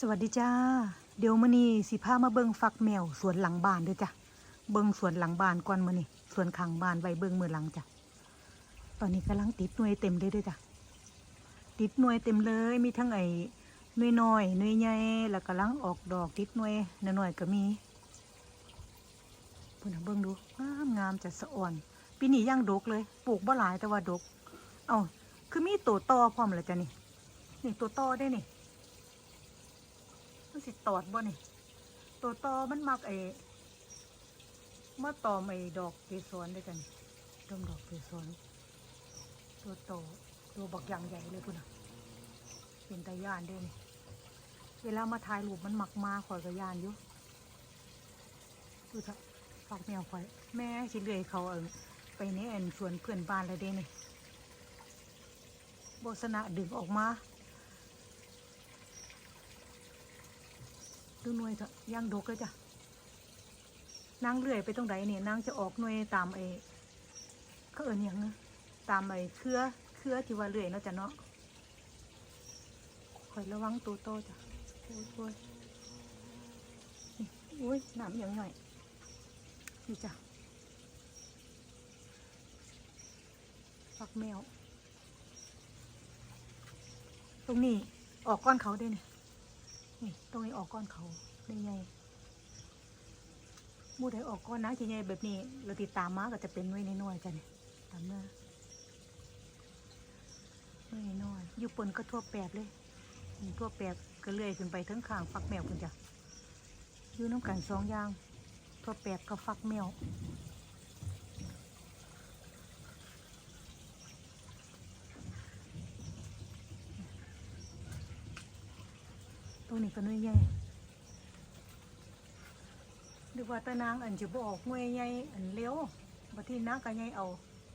สวัสดีจ้า เดี๋ยวมื้อนี้สิพามาเบิ่งฟักแมวสวนหลังบ้านเด้อจ้ะ เบิ่งสวนหลังบ้านก่อนมื้อนี้สวนข้างบ้านไว้เบิ่งมื้อหลังจ้ะ ตอนนี้กำลังติดหน่วยเต็มเลยเด้อจ้ะ ติดหน่วยเต็มเลย มีทั้งไอ้หน่วยน้อยหน่วยใหญ่แล้วกำลังออกดอกติดหน่วยน้อยๆก็มีเพิ่นน่ะเบิ่งดูงามงามจะสะอ่อนปีนี้ย่างดกเลย ปลูกบ่หลายแต่ว่าดก เอาคือมีตัวตอพร้อมแล้วจ้ะนี่นี่ตัวตอได้นี่ มันสิตอดบ่นี่ตัวตอมันมักไอ้มาตอมไอ้ดอกเกสรด้วยกันดมดอกเกสรตัวโตตัวบักอย่างใหญ่เลยพุ่นน่ะเป็นตาย่านด้วยนี่เวลามาถ่ายรูปมันหมักมาข่อยก็ย่านอยู่ดูเถอะฝากแมวข่อย แม่สิเลื่อยเขาเอิงไปในอันสวนเพื่อนบ้านแล้วเด้นี่โบสนะดึงออกมา ดูหน่วยเถอะย่างดกเลยจ้ะนางเลื่อยไปตรงไหนเนี่ยนางจะออกหน่วยตามไอ้เขาเอินหยังนะตามไอ้เครือเครือที่ว่าเลื่อยเนาะจ้ะเนาะคอยระวังตัวโตจ้ะโอ้ยโอ้ยอุ้ยน้ำอย่างหน่อยนี่จ้ะฝักแมว ตรงนี้ออกก้อนเขาได้เนี่ย นี่ตรงนี้ออกก้อนเขาได้ไงมูได้ออกก้อนนะทีไงแบบนี้ เราติดตามมาก็จะเป็นน้อยน้อยจ้ะเนี่ยตามมาน้อยน้อยอยู่ปนก็ทั่วแปบเลยทั่วแปบก็เลื่อยขึ้นไปทั้งข้างฟักแมวคุณจ้ะอยู่น้ำกันสองอย่างทั่วแปบกับฟักแมว ตรงนี้ก็น้อยใหญ่หรือว่าตานางอันจะบอกหน่วยใหญ่อันเลี้ยวบัดที่นางก็ใหญ่เอา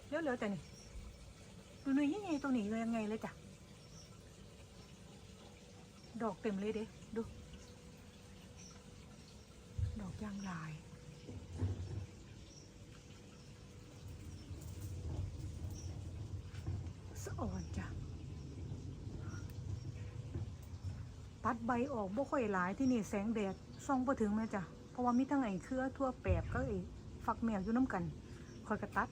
เลี้ยวเลี้ยวแต่นี่ดูหน่วยใหญ่ตรงนี้ยังไงเลยจ้ะดอกเต็มเลยเด้ดูดอกยางลายสะอ่อนจ้ะ ตัดใบออกบ่ค่อยหลายที่นี่แสงแดดส่องบ่ถึงแม่จ้ะเพราะว่ามีทั้งไอ้เครือทั่วแปบก็ไอ้ฟักแมวอยู่น้ำกันคอยกระตัด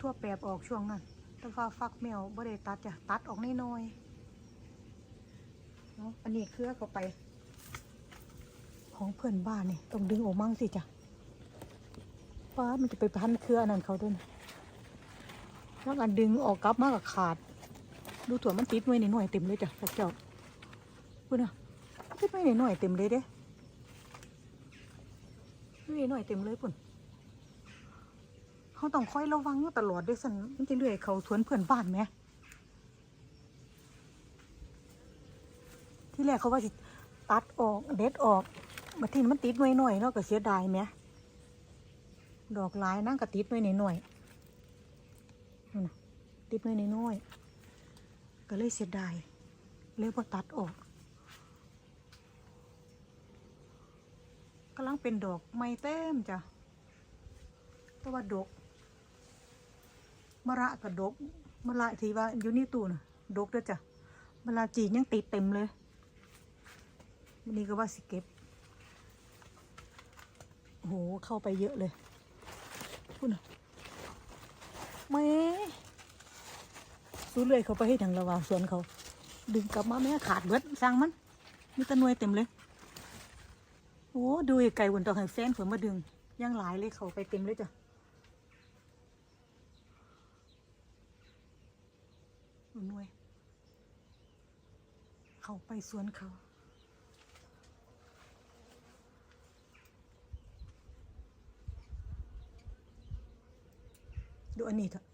ทั่วแปบออกช่วงนั้นแต่ว่าฟักแมวบ่ได้ตัดจ้ะตัดออกน้อยๆเนาะอันนี้เครือเข้าไป ของเพื่อนบ้านนี่ต้องดึงออกมั่งสิจ้ะป้ามันจะไปพันเครืออันนั้นเขาด้วยนะแล้วอันดึงออกกลับมากกับขาด ดูถั่วมันติดไว้ในหน่วยเต็มเลยจ้ะพวกเจ้า พูดนะติดไว้ในหน่วยเต็มเลยเด้ไว้หน่วยเต็มเลยปุ่นเขาต้องคอยระวังอยู่ตลอดด้วยสันมันจะเลื่อยเขาสวนเพื่อนบ้านไหมที่แรกเขาว่าสิตัดออกเด็ดออกมาทินมันติดไว้หน่อยเนาะก็เสียดายไหมดอกลายนั่งก็ติดไว้ในหน่อยนั่นน่ะติดไว้ในน้อยก็เลยเสียดายเลยพอตัดออก กำลังเป็นดอกไม้เต็มจ้ะเพราะว่าดกมะระกับดอกมะระที่ว่าอยู่นี่ตู้น่ะดอกเด้อจ้ะมะระจีนยังติดเต็มเลยวันนี้ก็ว่าสิเก็บโอ้โหเข้าไปเยอะเลยพูดนะแม่สู้เลยเขาไปให้ทางระวางสวนเขา ดึงกลับมาแม่ขาดเบิดสร้างมันมีตะนวยเต็มเลย อ้ดูไก่วนตอให้แฟนผมมาดึงย่างหลายเลยเขาไปเต็มเลยจ้ะดูหน่วย เขาไปสวนเขาดูอันนี้เถอะ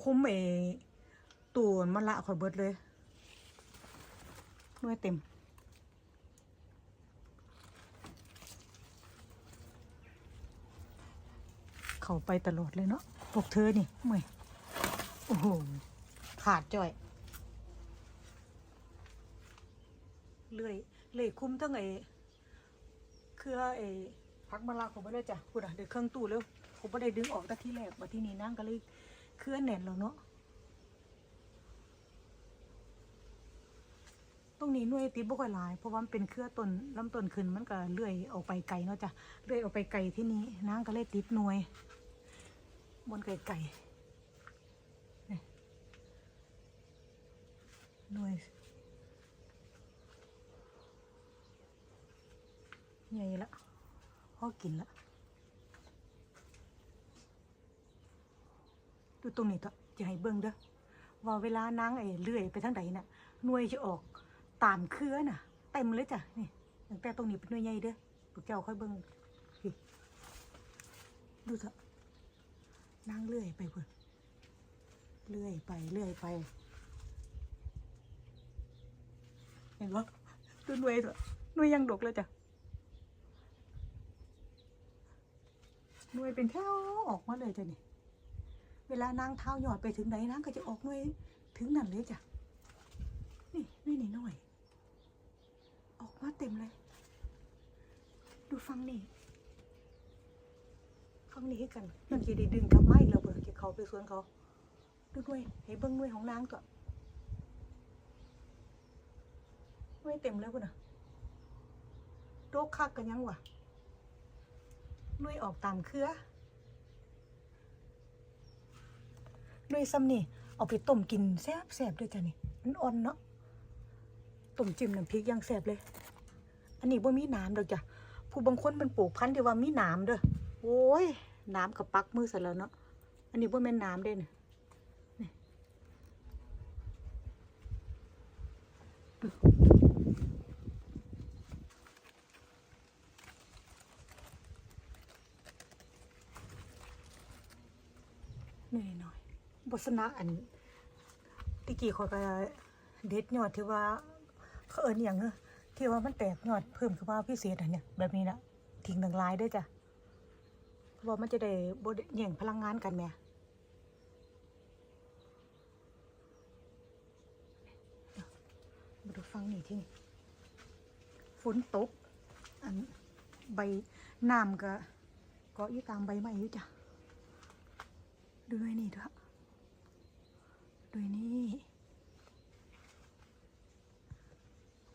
คุ้มเอตัวมะละข่อยเบิดเลยด้วยเต็ม เขาไปตลอดเลยเนาะพวกเธอนี่เมื่อยโอ้โห ขาดจ่อย เลื่อยเลื่อยคุ้มทั้งไอ้เครือไอ้พักมะละของไปเลยจ้ะพูดอะเดี๋ยวเครื่องตู้เร็วผมไม่ได้ดึงออกแต่ที่แรกมาที่นี่นั่งก็เลยเคลื่อนแน่นแล้วเนาะตรงนี้หน่วยติดบ่ค่อยหลายเพราะว่ามันเป็นเครือต้นลำต้นขึ้นมันก็เลื่อยออกไปไกลเนาะจ้ะเลื่อยออกไปไกลที่นี่นางก็เลยติดหน่วย บนไกลๆนี่หน่วยใหญ่ละพอกินละดูตรงนี้เถอะจะให้เบิ่งเด้อว่าเวลานางไอ้เลื่อยไปทางใดน่ะหน่วยจะออกตามเครือน่ะ เต็มเลยจ้ะนี่ตั้งแต่ตรงนี้เป็นหน่วยใหญ่เด้อพวกเจ้าค่อยเบิ่งดูเถอะ นางเลื่อยไปเพิ่นเลื่อยไปเลื่อยไปเห็นปะดูหน่วยเถอะหน่วยยังดกเลยจ้ะหน่วยเป็นแถวออกมาเลยจ้ะนี่เวลานางเท้าหยอดไปถึงไหนนางก็จะออกหน่วยถึงนั่นเลยจ้ะนี่นี่นี่หน่อย ออกมาเต็มเลย ดูฟังนี่ ฟังนี่ให้กันนั่นจะได้ดึงกลับไมาอีกแล้วเบิกจะเขาไปสวนเขาดูด้วยให้เบิ้งด้วยของนางก่อนด้วยเต็มแล้วคุณน่ะโรคคักกันยังวะด้วยออกตามเครือด้วยซ้ำนี่เอาไปต้มกินแซ่บแซ่บด้วยจ้ะนี่มันอ่อนเนาะต้มจิ้มน้ำพริกยังแซ่บเลย อันนี้ว่ามีหน้ำดอกจ้ะผู้บางคนมันปลูกพันธุ์ที่ว่ามีหน้ำเด้อ โอ้ย น้ำกับปักมือใส่แล้วเนาะ อันนี้ว่าแม่นน้ำเด้นนี่หน่อยหน่อยๆบสนะอันตะกี้เขาก็เด็ดยอดที่ว่าเขาเอิญอย่างเนอะที่ว่ามันแตกยอดเพิ่มขึ้นมาพิเศษอันเนี่ยแบบนี้นะทิ้งหนึ่งลายได้จ้ะ ว่ามันจะได้บดแย่งพลังงานกันแหมมาดูฟังนี่ที่นี่ฝนตก อันใบน้ำก็เกาะอยู่ตามใบไม้อยู่จ้ะดูด้วยนี่ด้วยด้วยนี่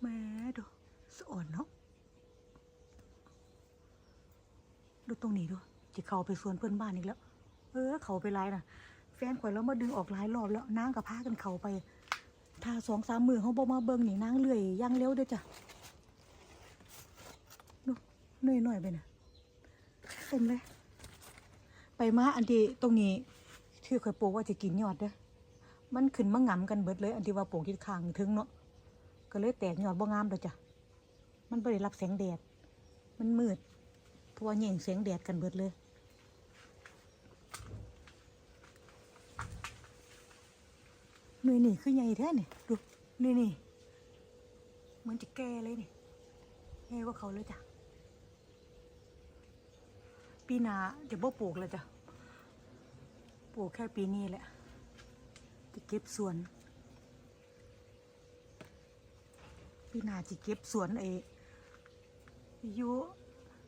แม่ดูสะอ่อนเนาะดูตรงนี้ดู จะเขาไปสวนเพื่อนบ้านอีกแล้ว เออ เขาไปไล่นะแฟนข่อยแล้วมาดึงออกหลายรอบแล้วนางกับพากันเขาไปถ้าสองสามมือเขาบอมาเบิ่งนี่นางเลื่อยย่างเร็วเด้วยจ้ะดูเหนื่อยหน่อยไปนะเต็มเลย ไปมาอันที่ตรงนี้ที่ข่อยปลูกว่าจะกินยอดเด้อมันขึ้นมางํกันเบิดเลย อันที่ว่าปลูกที่ข้างถึงเนาะก็เลยแตกยอดบ่งามเลยจ้ะมันไม่ได้รับแสงแดดมันมืด ราะว่าแย่งแสงแดดกันเบิดเลยหน่วยนี่คือใหญ่แท้เนี่ยดูนี่นี่เหมันจะแก่เลยนี่แก่กว่าเขาเลยจ้ะปีหนาจะบ่ปลูกเลยจ้ะปลูกแค่ปีนี้แหละจะเก็บสวนพี่นาจะเก็บสวนไอ้อยู่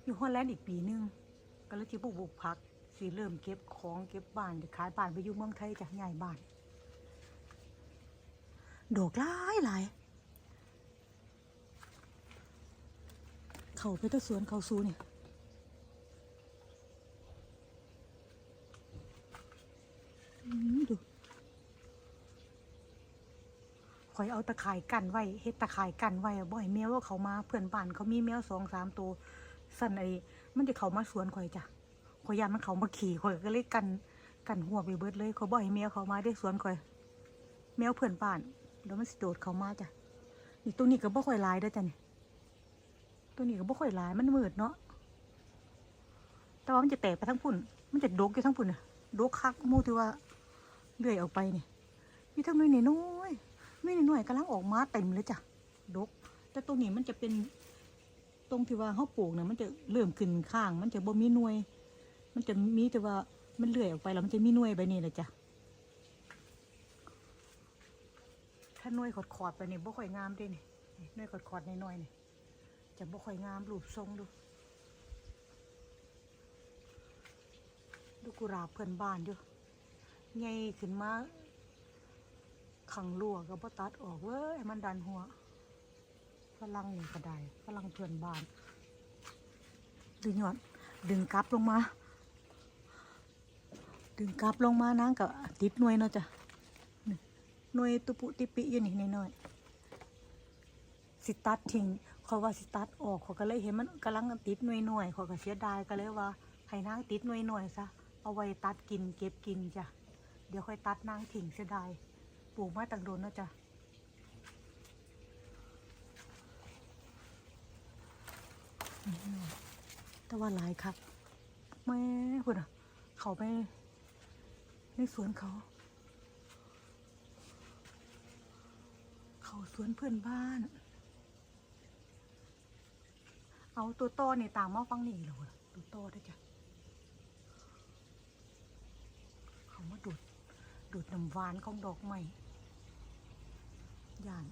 อยู่ฮอลแลนด์อีกปีนึง ก็เลยจะปลูกปลูกผักสิเริ่มเก็บของเก็บบ้านจะขายบ้านไปอยู่เมืองไทยจะย้ายบ้านดอกหลายหลายเขาไปแตะสวนเขาซูเนี่ยดูข่อยเอาตะข่ายกันไว้เฮ็ดตะข่ายกันไว้บ่ให้แมวว่าเขามาเพื่อนบ้านเขามีแมวสองสามตัว สั่นไอ้มันจะเขามาสวนข่อยจ้ะข่อยยานมันเขามาขี่ข่อยก็เลยกันกันหัวไปเบิดเลยเขาบ่ให้แมวเขามาได้สวนข่อย แมวเพื่อนบ้านแล้วมันสิโดดเขามาจ้ะนี่ตัวนี้ก็บ่ค่อยลายเด้จ้ะนี่ตัวนี้ก็บ่ค่อยลายมันมืดเนาะแต่ว่ามันจะแตกไปทั้งพุ่น มันจะดกอยู่ทั้งพุ่นน่ะดกคักมูที่ว่าเลื่อยออกไปเนี่ยมีทั้งน้อยน้อยๆไม่หน่วยกำลังออกมาเต็มเลยจ้ะดก แต่ตรงนี้มันจะเป็น รงที่ว่าเขาปลูกเนี่ยมันจะเริ่มขึ้นข้าง มันจะบ่มีหน่วย มันจะมีแต่ว่ามันเลื่อยออกไปแล้วมันจะมีหน่วยไปนี่แหละจ้ะถ้าหน่วยขอดขอดไปนี่บ่ค่อยงามด้นี่นี่หน่วยขอดขอดน้อยๆนี่จะบ่ค่อยงามรูปทรงดู ดูกุหลาบเพื่อนบ้านอยู่ใหญ่ขึ้นมาขังรั่วก็บ่ตัดออกเว้ยมันดันหัว รั่งนี่ก็ได้ฝรั่งเพื่อนบ้าน ดึงหยอดดึงกลับลงมา ดึงกลับลงมานะกับติดหน่วยเนาะจ้ะนี่หน่วยตุปุติปิอยู่นี่น้อยๆสิตัดทิ้งเขาว่าสิตัดออกเขาก็เลยเห็นมันกำลังติดหน่วยหน่วยเขาก็เสียดายก็เลยว่าให้นางติดหน่วยหน่วยซะเอาไว้ตัดกินเก็บกินจ้ะเดี๋ยวค่อยตัดนางทิ้งเสียดายปลูกมาตั้งโดนเนาะจ้ะ แต่ว่าหลายครับแม่คุณอะ เขาไปในสวนเขา เขาสวนเพื่อนบ้าน เอาตัวโตนี่ต่างมาฟังนี่เลยตัวโตได้จ้ะเขามาดูดดูดน้ำหวานของดอกไม้ย่าน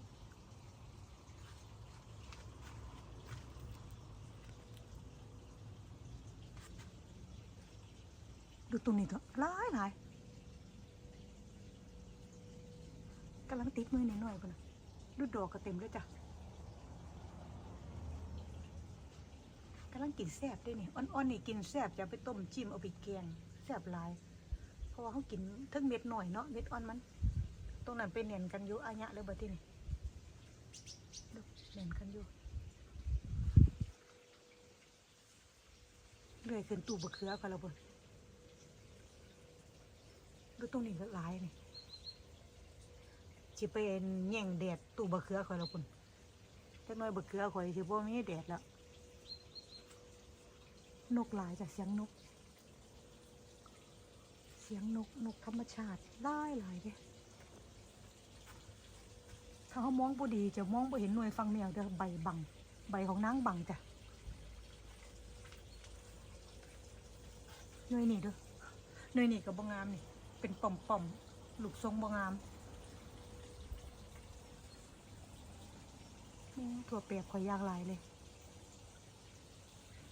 ดูตรงนี้เถอะหลายหลายกำลังติดมือหน่อยๆพุ่นน่ะดูดอกก็เต็มด้วยจ้ะกำลังกินแซ่บด้วยนี่อ่อนๆนี่กินแซ่บจะไปต้มจิ้มเอาไปแกงแซ่บหลาย เพราะว่าเขากินทั้งเม็ดหน่อยเนาะเม็ดอ่อนมัน ตรงนั้นไปเน่นกันอยู่อายะเลยบ่ที่นี่ดูเน่นกันอยู่เลื่อยขึ้นตู้บะเขือกันแล้วบ่ ดูตรงนี้ก็หลายนี่สิไปแย่งแดดตู้บะเขือข่อยแล้วคุณจักน่อยบะเขือข่อยสิบ่มีแดดแล้ว นกหลายจากเสียงนก เสียงนกนกธรรมชาติหลายหลายเด้ถ้าเขามองบ่ดีจะมองบ่เห็นหน่วยฟังแมวเด้อใบบัง ใบของนางบังจ้ะหน่วยนี่เด้อหน่วยนี่ก็บ่งามนี่ เป็นป่อมๆลูกทรงบางามถั่วเปียกข่อยยางหลายเลย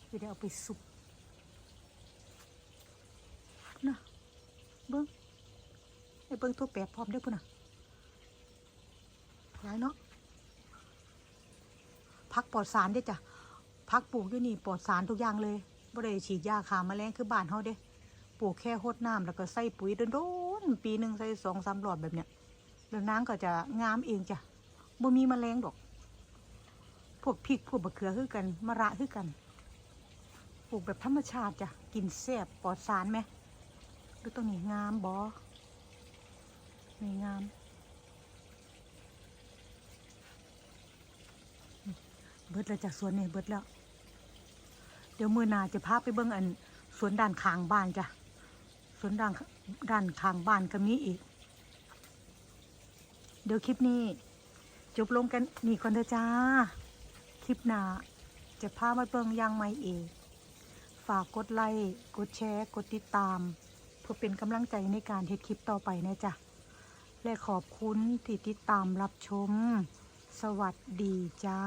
จะได้เอาไปสุกนะเบิ้งไอ้เบิ้งถั่วเปียกพร้อมเด้อพุ่นน่ะหลายเนาะพักปลอดสารเด้จ้ะพักปลูกด้วยนี่ปลอดสารทุกอย่างเลยบ่ได้ฉีดยาฆ่าแมลงคือบ้านเฮาเด้ ปลูกแค่โคดน้ำแล้วก็ใส่ปุ๋ยโดนๆปีหนึ่งใส่สองสามหลอดแบบเนี้ยแล้วน้ำก็จะงามเองจ้ะบ่มีแมลงดอก พวกพริกพวกบะเขือคือกันมะระคือกัน ปลูกแบบธรรมชาติจ้ะกินแซ่บปลอดสารไหมดูตรงนี้งามบอนี่งามเบิดแล้วจากสวนเนี่เบิดแล้ว เดี๋ยวมือนาจะพาไปเบิ่งอันสวนด้านข้างบ้านจ้ะ สวนด้านด้านข้างบ้านก็มีอีก เดี๋ยวคลิปนี้จบลงกันนี่ก่อนเถอะจ้า คลิปหน้าจะพามาเบิ่งยางใหม่เองฝากกดไลค์กดแชร์ กดติดตาม เพื่อเป็นกำลังใจในการเฮ็ดคลิปต่อไปนะจ๊ะและขอบคุณที่ติดตามรับชม สวัสดีจ้า